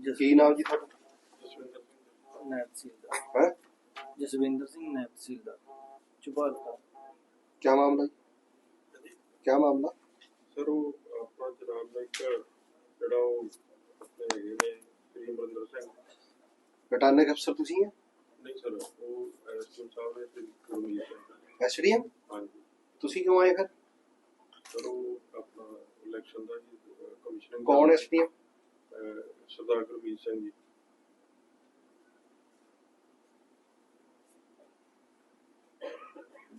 ਕੀ ਨਾਮ ਜੀ ਤੁਹਾਡਾ ਜਸਵਿੰਦਰ ਸਿੰਘ ਨੈਬ ਤਹਿਸੀਲਦਾਰ ਹੈ ਜਸਵਿੰਦਰ ਸਿੰਘ ਨੈਬ ਤਹਿਸੀਲਦਾਰ ਚੁਬਾਲਕਾ ਕੀ ਮਾਮਲਾ ਜੀ ਕੀ ਮਾਮਲਾ ਸਰ ਉਹ ਆਪਣਾ ਜਨਾਬ ਦਾ ਇੱਕ ਜਿਹੜਾ ਉਹ ਆਪਣੇ ਹੈਗੇ ਨੇ ਸ੍ਰੀ ਅਮਰਿੰਦਰ ਸਿੰਘ ਰਿਟਰਨਿੰਗ ਅਫਸਰ ਤੁਸੀਂ ਹੈ ਨਹੀਂ ਸਰ ਉਹ ਐਸਪੀ ਸਾਹਿਬ ਨੇ ਤੇ ਗੁਰਮੀਤ ਸਿੰਘ ਐਸਡੀਐਮ ਹਾਂਜੀ ਤੁਸੀਂ ਕਿਉਂ ਆਏ ਫਿਰ ਸਰ ਉਹ ਆਪਣਾ ਇਲੈਕਸ਼ਨ ਦਾ ਜੀ ਕਮਿਸ਼ਨ ਕੌਣ ਐਸਡੀਐਮ ਸਰਦਾਰ ਗੁਰਮੀਤ ਸਿੰਘ ਜੀ।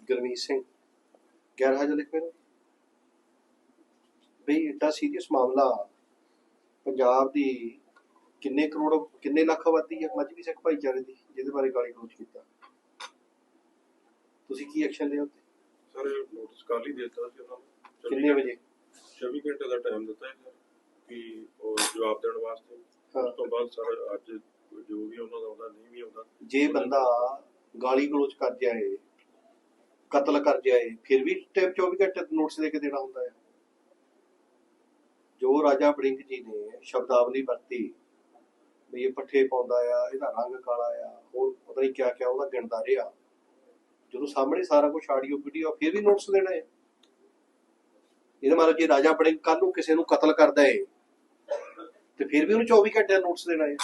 ਗੁਰਮੀਤ ਸਿੰਘ ਗੈਰ ਹਾਜ਼ਰ ਲਿਖ ਮੇਰੇ ਬਈ ਏਡਾ ਸੀਰੀਅਸ ਮਾਮਲਾ ਪੰਜਾਬ ਦੀ ਕਿੰਨੇ ਕਰੋੜ ਕਿੰਨੇ ਲੱਖ ਆਬਾਦੀ ਹੈ ਮਜਬੀ ਸਿੱਖ ਭਾਈਚਾਰੇ ਦੀ ਜਿਹਦੇ ਬਾਰੇ ਗਾਲੀ ਗਲੋਚ ਕੀਤਾ। ਤੁਸੀਂ ਕੀ ਐਕਸ਼ਨ ਲਿਆ ਉੱਤੇ? ਸਰ ਨੋਟਿਸ ਹੀ ਦੇ ਦਿੱਤਾ ਸੀ ਉਹਨਾਂ ਨੂੰ। ਕਿੰਨੇ ਵਜੇ? 24 ਘੰਟੇ ਦਾ ਟਾਈਮ ਦਿੱਤਾ ਹੈ ਸਰ। ਕਿ ਉਹ ਜਵਾਬ ਦੇਣ ਵਾਸਤੇ। ਉਸ ਤੋਂ ਬਾਅਦ ਸਰ ਅੱਜ ਜੋ ਵੀ ਉਹਨਾਂ ਦਾ ਆਉਂਦਾ ਨਹੀਂ ਵੀ ਆਉਂਦਾ। ਜੇ ਬੰਦਾ ਗਾਲੀ ਗਲੋਚ ਕਰ ਜਾਏ ਕਤਲ ਕਰ ਜਾਏ ਫਿਰ ਵੀ ਟਾਈਮ 24 ਘੰਟੇ ਨੋਟਿਸ ਦੇ ਕੇ ਦੇਣਾ ਹੁੰਦਾ ਹੈ। ਜੋ ਰਾਜਾ ਬੜਿੰਗ ਜੀ ਨੇ ਸ਼ਬਦਾਵਲੀ ਵਰਤੀ ਵੀ ਇਹ ਪੱਠੇ ਪਾਉਂਦਾ ਆ ਇਹਦਾ ਰੰਗ ਕਾਲਾ ਆ ਹੋਰ ਪਤਾ ਨਹੀਂ ਕਿਆ ਕਿਆ ਉਹਦਾ ਗਿਣਦਾ ਰਿਹਾ। ਜਦੋਂ ਸਾਹਮਣੇ ਸਾਰਾ ਕੁਝ ਆਡੀਓ ਵੀਡੀਓ ਫਿਰ ਵੀ ਨੋਟਿਸ ਦੇਣਾ ਹੈ। ਇਹਦਾ ਮਤਲਬ ਜੇ ਰਾਜਾ ਬੜਿੰਗ ਕੱਲ ਨੂੰ ਕਿਸੇ ਨੂੰ ਕਤਲ ਕਰਦਾ ਹੈ ਤੇ ਫਿਰ ਵੀ ਉਹਨੂੰ 24 ਘੰਟੇ ਦਾ ਨੋਟਿਸ ਦੇਣਾ ਹੈ।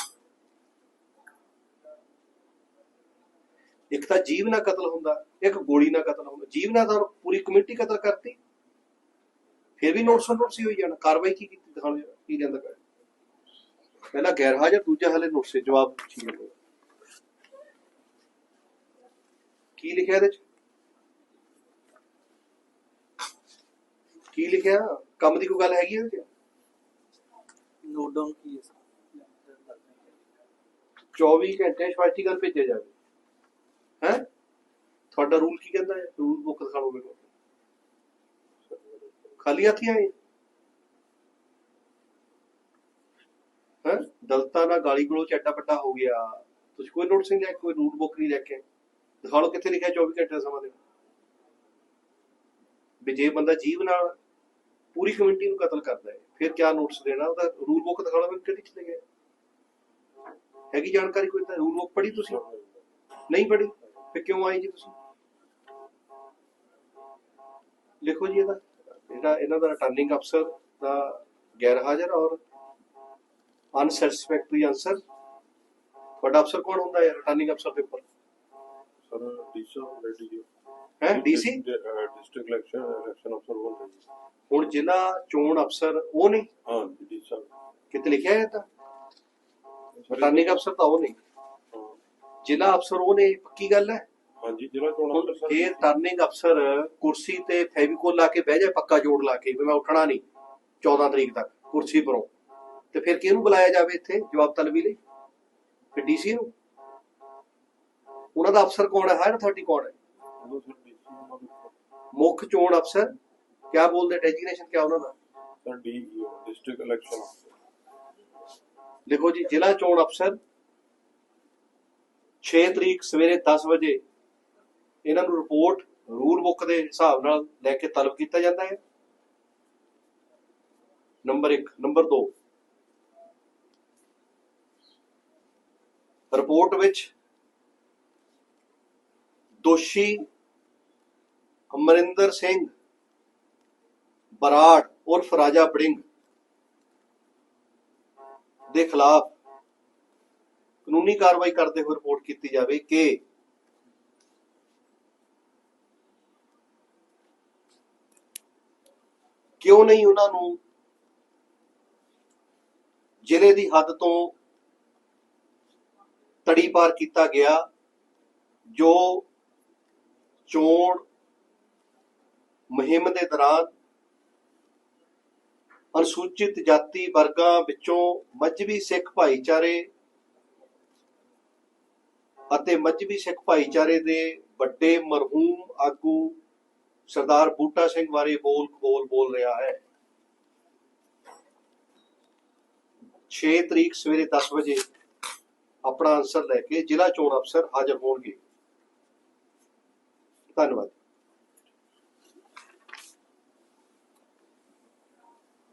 ਇੱਕ ਤਾਂ ਜੀਵ ਨਾਲ ਕਤਲ ਹੁੰਦਾ, ਇੱਕ ਗੋਲੀ ਨਾਲ ਕਤਲ ਹੁੰਦਾ। ਜੀਵ ਨਾਲ ਤਾਂ ਪੂਰੀ ਕਮਿਊਨਿਟੀ ਕਤਲ ਕਰਤੀ। ਫਿਰ ਵੀ ਨੋਟਿਸ ਨੋਟਿਸ ਹੀ ਹੋਈ ਜਾਣਾ। ਕਾਰਵਾਈ ਕੀ ਕੀਤੀ ਦਿਖਾਉਣ ਕੀ ਜਾਂਦਾ ਪਿਆ। ਪਹਿਲਾ ਗੈਰ ਹਾਜ਼ਰ ਦੂਜਾ ਹਲੇ ਨੋਟਿਸ ਜਵਾਬ ਪੁੱਛੀ ਜਾਂਦੇ। ਕੀ ਲਿਖਿਆ ਇਹਦੇ ਚ? ਕੀ ਲਿਖਿਆ? ਕੰਮ ਦੀ ਕੋਈ ਗੱਲ ਹੈਗੀ ਇਹਦੇ ਚ? ਨੋਟ ਡਾਊਨ ਕੀ ਹੈ 24 ਘੰਟੇ ਸਪਸ਼ਟੀਕਰਨ ਭੇਜਿਆ ਜਾਵੇ। ਹੈ? ਤੁਹਾਡਾ ਰੂਲ ਕੀ ਕਹਿੰਦਾ ਹੈ? ਰੂਲ ਬੁੱਕ ਦਿਖਾਓ ਮੈਨੂੰ ਖਾਲੀ ਹੱਥੀ ਆਏ। ਹੈ? ਦਲਤਾ ਨਾਲ ਗਾਲੀ ਗਲੋਚ ਐਡਾ ਵੱਡਾ ਹੋ ਗਿਆ। ਤੁਸੀਂ ਕੋਈ ਨੋਟਿਸ ਨਹੀਂ ਲੈ ਕੋਈ ਰੂਲ ਬੁੱਕ ਨਹੀਂ ਲੈ ਕੇ। ਦਿਖਾ ਲਓ ਕਿੱਥੇ ਲਿਖਿਆ 24 ਘੰਟੇ ਦਾ ਸਮਾਂ ਦੇ ਵੀ ਜੇ ਬੰਦਾ ਜੀਵ ਨਾਲ ਪੂਰੀ ਕਮਿਊਨਿਟੀ ਨੂੰ ਕਤਲ ਕਰਦਾ ਹੈ। ਫਿਰ ਕਿਆ ਨੋਟਿਸ ਦੇਣਾ? ਉਹਦਾ ਰੂਲ ਬੁੱਕ ਦਿਖਾ ਲਓ ਮੈਨੂੰ ਕਿਹੜੀ ਚ ਲਿਖਿਆ ਹੈ? ਹੈਗੀ ਜਾਣਕਾਰੀ ਕੋਈ ਤਾਂ ਰੂਲ ਬੁੱਕ ਪੜ੍ਹੀ ਤੁਸੀਂ? ਨਹੀਂ ਪੜ੍ਹੀ? ਫਿਰ ਕਿਉਂ ਆਏ ਜੀ ਤੁਸੀਂ? ਲਿਖੋ ਜੀ ਇਹਦਾ। ਇਹਦਾ, ਇਹਨਾਂ ਦਾ ਰਿਟਰਨਿੰਗ ਅਫਸਰ ਦਾ ਗੈਰ ਹਾਜ਼ਰ ਔਰ ਅਨਸੈਟੀਸਫੈਕਟਰੀ ਆਨਸਰ ਤੁਹਾਡਾ ਅਫਸਰ ਕੌਣ ਹੁੰਦਾ ਹੈ? ਰਿਟਰਨਿੰਗ ਅਫਸਰ ਦੇ ਉੱਪਰ ਸਰ ਡੀਸੀ ਰੈਡੀ ਜੀ। ਹੈ ਡੀਸੀ? ਡਿਸਟ੍ਰਿਕਟ ਇਲੈਕਸ਼ਨ ਇਲੈਕਸ਼ਨ ਅਫਸਰ ਜੀ। ਹੁਣ ਜ਼ਿਲ੍ਹਾ ਚੋਣ ਅਫਸਰ ਉਹ ਨਹੀਂ? ਹਾਂ ਡੀ ਸਾਹਿਬ। ਕਿਤੇ ਲਿਖਿਆ ਹੈ ਤਾਂ? ਰਿਟਰਨਿੰਗ ਅਫਸਰ ਤਾਂ ਉਹ ਨਹੀਂ। ਹਾਂ। ਜ਼ਿਲ੍ਹਾ ਅਫਸਰ ਉਹ ਨੇ ਪੱਕੀ ਗੱਲ ਹੈ? ਹਾਂਜੀ ਜ਼ਿਲ੍ਹਾ ਚੋਣ ਹੁਣ ਅਫਸਰ ਇਹ ਰਿਟਰਨਿੰਗ ਅਫਸਰ ਕੁਰਸੀ ਤੇ ਫੈਵੀਕੋਲ ਲਾ ਕੇ ਬਹਿ ਜਾਏ ਪੱਕਾ ਜੋੜ ਲਾ ਕੇ ਵੀ ਮੈਂ ਉੱਠਣਾ ਨਹੀਂ 14 ਤਰੀਕ ਤੱਕ ਕੁਰਸੀ ਪਰੋਂ। ਤੇ ਫਿਰ ਕਿਹਨੂੰ ਬੁਲਾਇਆ ਜਾਵੇ ਇੱਥੇ ਜਵਾਬ ਤਲਬੀ ਲਈ? ਫਿਰ ਡੀਸੀ ਨੂੰ? ਉਹਨਾਂ ਦਾ ਅਫਸਰ ਕੌਣ ਹੈ? ਹਾਇਰ ਅਥਾਰਟੀ ਕੌਣ ਹੈ? ਮੁੱਖ ਚੋਣ ਅਫਸਰ ਕਿਆ ਬੋਲਦੇ ਡੈਜਿਗਨੇਸ਼ਨ ਕਿਆ ਉਹਨਾਂ ਦਾ? ਸਰ ਡਿਸਟ੍ਰਿਕਟ ਇਲੈਕਸ਼ਨ ਲਿਖੋ ਜੀ ਜ਼ਿਲ੍ਹਾ ਚੋਣ ਅਫਸਰ 6 ਤਰੀਕ ਸਵੇਰੇ 10 ਵਜੇ ਇਹਨਾਂ ਨੂੰ ਰਿਪੋਰਟ ਰੂਲ ਬੁੱਕ ਦੇ ਹਿਸਾਬ ਨਾਲ ਲੈ ਕੇ ਤਲਬ ਕੀਤਾ ਜਾਂਦਾ ਹੈ। ਨੰਬਰ 1 ਨੰਬਰ 2 ਰਿਪੋਰਟ ਵਿੱਚ ਦੋਸ਼ੀ ਅਮਰਿੰਦਰ ਸਿੰਘ ਬਰਾੜ ਉਰਫ ਰਾਜਾ ਬੜਿੰਗ ਦੇ ਖਿਲਾਫ ਕਾਨੂੰਨੀ ਕਾਰਵਾਈ ਕਰਦੇ ਹੋਏ ਰਿਪੋਰਟ ਕੀਤੀ ਜਾਵੇ ਕਿ ਕਿਉਂ ਨਹੀਂ ਉਹਨਾਂ ਨੂੰ ਜ਼ਿਲ੍ਹੇ ਦੀ ਹੱਦ ਤੋਂ ਤੜੀ ਪਾਰ ਕੀਤਾ ਗਿਆ ਜੋ ਚੋਣ ਮੁਹਿੰਮ ਦੇ ਦੌਰਾਨ ਅਨੁਸੂਚਿਤ ਜਾਤੀ ਵਰਗਾਂ ਵਿੱਚੋਂ ਮੱਝਵੀ ਸਿੱਖ ਭਾਈਚਾਰੇ ਅਤੇ ਮੱਝਵੀ ਸਿੱਖ ਭਾਈਚਾਰੇ ਦੇ ਵੱਡੇ ਮਰਹੂਮ ਆਗੂ ਸਰਦਾਰ ਬੂਟਾ ਸਿੰਘ ਬਾਰੇ ਬੋਲ ਬੋਲ ਬੋਲ ਰਿਹਾ ਹੈ। 6 ਤਰੀਕ ਸਵੇਰੇ 10 ਵਜੇ ਆਪਣਾ ਆਨਸਰ ਲੈ ਕੇ ਜ਼ਿਲ੍ਹਾ ਚੋਣ ਅਫਸਰ ਹਾਜ਼ਰ ਹੋਣਗੇ। Boa noite.